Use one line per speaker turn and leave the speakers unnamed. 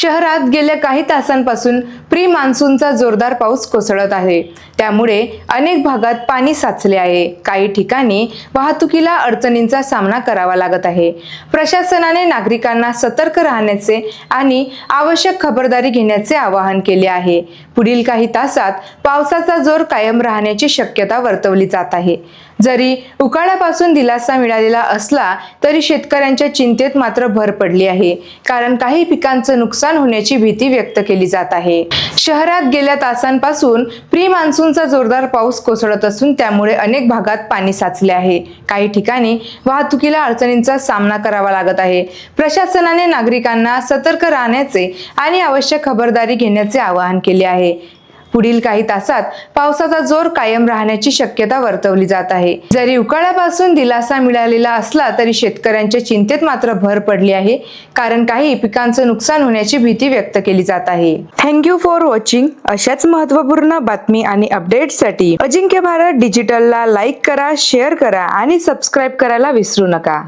शहरात गेल्या काही तासांपासून प्री मान्सूनचा जोरदार पाऊस कोसळत आहे. त्यामुळे अनेक भागात पाणी साचले आहे. काही ठिकाणी वाहतुकीला अडचणींचा सामना करावा लागत आहे. प्रशासनाने नागरिकांना सतर्क राहण्याचे आणि आवश्यक खबरदारी घेण्याचे आवाहन केले आहे. पुढील काही तासात पावसाचा जोर कायम राहण्याची शक्यता वर्तवली जात आहे. जरी उकाळ्यापासून दिलासा मिळालेला असला तरी शेतकऱ्यांच्या चिंतेत मात्र भर पडली आहे. कारण काही पिकांचं नुकसान होण्याची भीती व्यक्त केली जात आहे. शहरात गेल्या तासांपासून प्री मान्सूनचा जोरदार पाऊस कोसळत असून त्यामुळे अनेक भागात पाणी साचले आहे. काही ठिकाणी वाहतुकीला अडचणींचा सामना करावा लागत आहे. प्रशासनाने नागरिकांना सतर्क राहण्याचे आणि आवश्यक खबरदारी घेण्याचे आवाहन केले आहे. पुढील काही तासात पावसाचा जोर कायम राहण्याची शक्यता वर्तवली जात आहे. जरी उकाळ्यापासून दिलासा मिळालेला असला तरी शेतकऱ्यांच्या चिंतेत मात्र भर पडली आहे कारण काही पिकांचं नुकसान होण्याची भीती व्यक्त केली जात आहे. थँक्यू फॉर वॉचिंग अशाच महत्त्वपूर्ण बातमी आणि अपडेटसाठी अजिंक्य भारत डिजिटलला लाईक करा शेअर करा आणि सबस्क्राईब करायला विसरू नका.